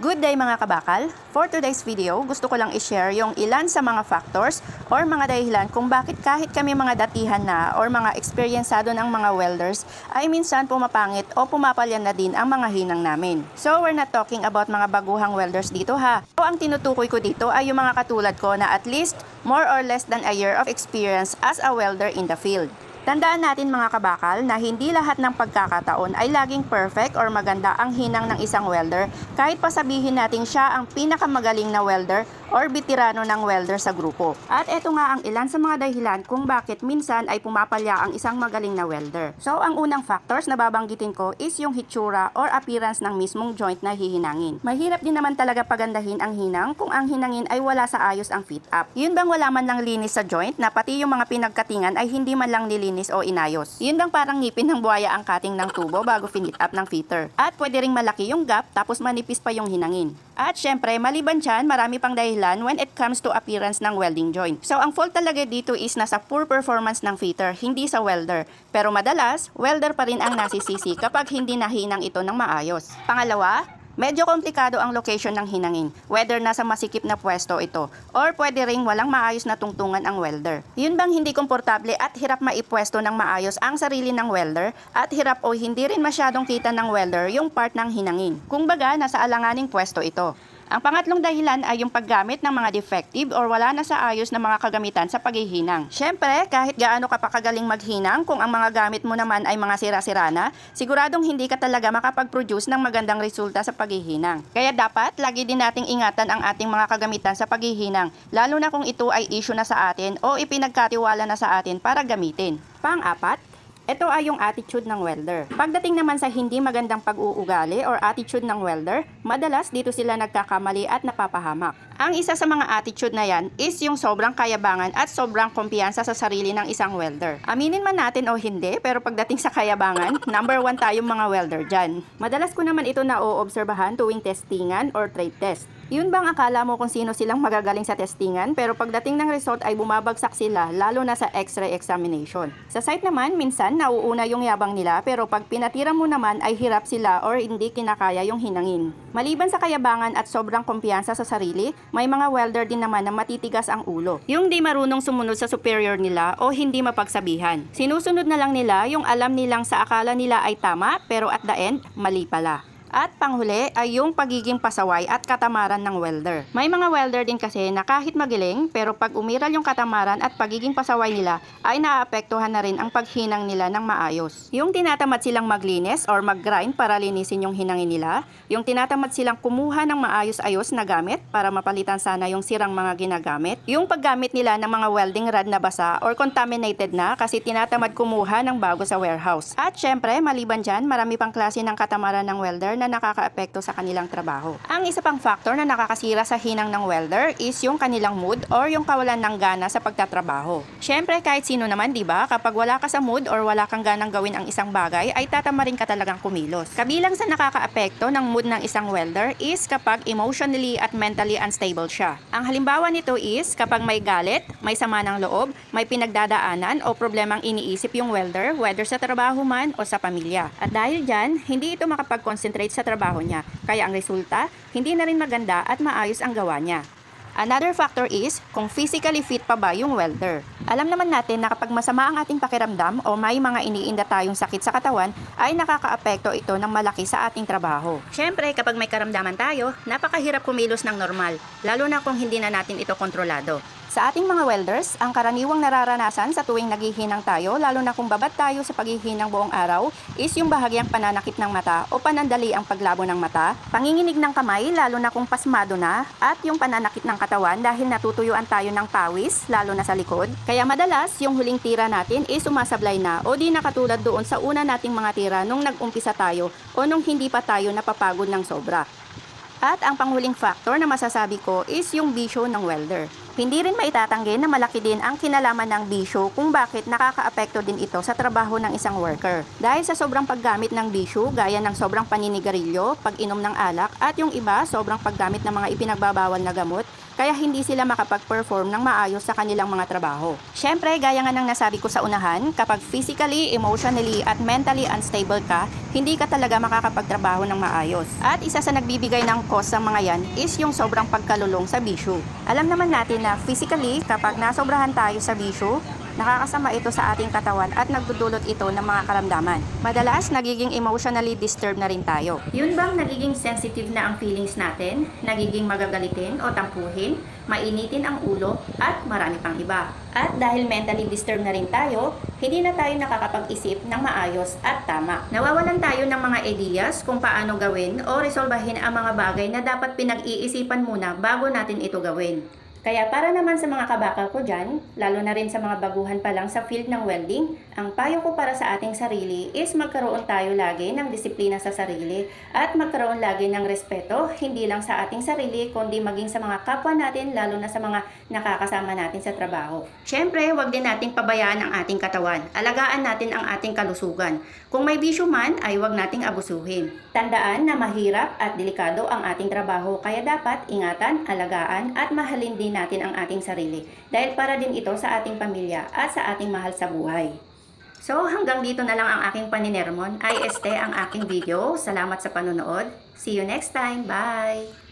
Good day mga kabakal! For today's video, gusto ko lang i-share yung ilan sa mga factors or mga dahilan kung bakit kahit kami mga datihan na or mga eksperyensado ng mga welders ay minsan pumapangit o pumapalyan na din ang mga hinang namin. So we're not talking about mga baguhang welders dito ha. So ang tinutukoy ko dito ay yung mga katulad ko na at least more or less than a year of experience as a welder in the field. Tandaan natin mga kabakal na hindi lahat ng pagkakataon ay laging perfect or maganda ang hinang ng isang welder. Kahit pa sabihin natin siya ang pinakamagaling na welder or bitirano ng welder sa grupo. At eto nga ang ilan sa mga dahilan kung bakit minsan ay pumapalya ang isang magaling na welder. So ang unang factors na babanggitin ko is yung hitsura or appearance ng mismong joint na hihinangin. Mahirap din naman talaga pagandahin ang hinang kung ang hinangin ay wala sa ayos ang fit up. Yun bang wala man lang linis sa joint na pati yung mga pinagkatingan ay hindi man lang nilinis o inayos. Yun bang parang ngipin ng buhaya ang cutting ng tubo bago finit up ng fitter. At pwede ring malaki yung gap tapos manipis pa yung hinangin. At syempre, maliban dyan, marami pang dahilan when it comes to appearance ng welding joint. So, ang fault talaga dito is nasa poor performance ng fitter, hindi sa welder. Pero madalas, welder pa rin ang nasisisi kapag hindi nahinang ito ng maayos. Pangalawa, Medyo komplikado ang location ng hinangin, whether nasa masikip na pwesto ito, or pwede ring walang maayos na tungtungan ang welder. Yun bang hindi komportable at hirap maipwesto ng maayos ang sarili ng welder, at hirap o hindi rin masyadong kita ng welder yung part ng hinangin. Kung baga, nasa alanganing pwesto ito. Ang pangatlong dahilan ay yung paggamit ng mga defective or wala na sa ayos na mga kagamitan sa paghihinang. Siyempre, kahit gaano ka pa kagaling maghinang, kung ang mga gamit mo naman ay mga sira-sira na, siguradong hindi ka talaga makapag-produce ng magandang resulta sa paghihinang. Kaya dapat, lagi din nating ingatan ang ating mga kagamitan sa paghihinang, lalo na kung ito ay issue na sa atin o ipinagkatiwala na sa atin para gamitin. Pang-apat, ito ay yung attitude ng welder. Pagdating naman sa hindi magandang pag-uugali or attitude ng welder, madalas dito sila nagkakamali at napapahamak. Ang isa sa mga attitude na yan is yung sobrang kayabangan at sobrang kumpiyansa sa sarili ng isang welder. Aminin man natin o hindi, pero pagdating sa kayabangan, number one tayong mga welder dyan. Madalas ko naman ito na-oobserbahan tuwing testingan or trade test. Yun bang akala mo kung sino silang magagaling sa testingan pero pagdating ng result ay bumabagsak sila lalo na sa x-ray examination. Sa site naman, minsan nauuna yung yabang nila pero pag pinatira mo naman ay hirap sila or hindi kinakaya yung hinangin. Maliban sa kayabangan at sobrang kumpiyansa sa sarili, may mga welder din naman na matitigas ang ulo. Yung di marunong sumunod sa superior nila o hindi mapagsabihan. Sinusunod na lang nila yung alam nilang sa akala nila ay tama pero at the end, mali pala. At panghuli ay yung pagiging pasaway at katamaran ng welder. May mga welder din kasi na kahit magiling pero pag umiral yung katamaran at pagiging pasaway nila ay naaapektuhan na rin ang paghinang nila ng maayos. Yung tinatamad silang maglinis or mag-grind para linisin yung hinangin nila, yung tinatamad silang kumuha ng maayos-ayos na gamit para mapalitan sana yung sirang mga ginagamit, yung paggamit nila ng mga welding rod na basa or contaminated na kasi tinatamad kumuha ng bago sa warehouse. At syempre, maliban dyan, marami pang klase ng katamaran ng welder na nakakaapekto sa kanilang trabaho. Ang isa pang factor na nakakasira sa hinang ng welder is yung kanilang mood or yung kawalan ng gana sa pagtatrabaho. Syempre, kahit sino naman, di ba, kapag wala ka sa mood or wala kang ganang gawin ang isang bagay, ay tatamarin ka talagang kumilos. Kabilang sa nakakaapekto ng mood ng isang welder is kapag emotionally at mentally unstable siya. Ang halimbawa nito is kapag may galit, may sama ng loob, may pinagdadaanan o problemang iniisip yung welder, whether sa trabaho man o sa pamilya. At dahil dyan, hindi ito makapag-concentrate sa trabaho niya. Kaya ang resulta, hindi na rin maganda at maayos ang gawa niya. Another factor is kung physically fit pa ba yung welder. Alam naman natin na kapag masama ang ating pakiramdam o may mga iniinda tayong sakit sa katawan, ay nakakaapekto ito ng malaki sa ating trabaho. Siyempre, kapag may karamdaman tayo, napakahirap kumilos ng normal, lalo na kung hindi na natin ito kontrolado. Sa ating mga welders, ang karaniwang nararanasan sa tuwing naghihinang tayo, lalo na kung babad tayo sa paghihinang buong araw, is yung bahagyang pananakit ng mata o panandali ang paglabo ng mata, panginginig ng kamay, lalo na kung pasmado na, at yung pananakit ng katawan dahil natutuyuan tayo ng pawis, lalo na sa likod. Kaya madalas, yung huling tira natin is sumasablay na o di nakatulad doon sa una nating mga tira nung nag-umpisa tayo o nung hindi pa tayo napapagod ng sobra. At ang panghuling factor na masasabi ko is yung bisyo ng welder. Hindi rin maitatanggi na malaki din ang kinalaman ng bisyo kung bakit nakakaapekto din ito sa trabaho ng isang worker. Dahil sa sobrang paggamit ng bisyo, gaya ng sobrang paninigarilyo, pag-inom ng alak, at yung iba, sobrang paggamit ng mga ipinagbabawal na gamot, kaya hindi sila makapag-perform ng maayos sa kanilang mga trabaho. Siyempre, gaya nga ng nasabi ko sa unahan, kapag physically, emotionally, at mentally unstable ka, hindi ka talaga makakapagtrabaho ng maayos. At isa sa nagbibigay ng cause sa mga yan is yung sobrang pagkalulong sa bisyo. Alam naman natin na physically, kapag nasobrahan tayo sa bisyo, nakakasama ito sa ating katawan at nagdudulot ito ng mga karamdaman. Madalas, nagiging emotionally disturbed na rin tayo. Yun bang nagiging sensitive na ang feelings natin? Nagiging magagalitin o tampuhin? Mainitin ang ulo? At marami pang iba. At dahil mentally disturbed na rin tayo, hindi na tayo nakakapag-isip ng maayos at tama. Nawawalan tayo ng mga ideas kung paano gawin o resolbahin ang mga bagay na dapat pinag-iisipan muna bago natin ito gawin. Kaya para naman sa mga kabakal ko dyan, lalo na rin sa mga baguhan pa lang sa field ng welding, ang payo ko para sa ating sarili is magkaroon tayo lagi ng disiplina sa sarili at magkaroon lagi ng respeto, hindi lang sa ating sarili, kundi maging sa mga kapwa natin, lalo na sa mga nakakasama natin sa trabaho. Siyempre, wag din nating pabayaan ang ating katawan. Alagaan natin ang ating kalusugan. Kung may bisyo man, ay wag nating abusuhin. Tandaan na mahirap at delikado ang ating trabaho, kaya dapat ingatan, alagaan at mahalin din natin ang ating sarili dahil para din ito sa ating pamilya at sa ating mahal sa buhay. So hanggang dito na lang ang aking paninermon. Ay este ang aking video. Salamat sa panonood. See you next time. Bye!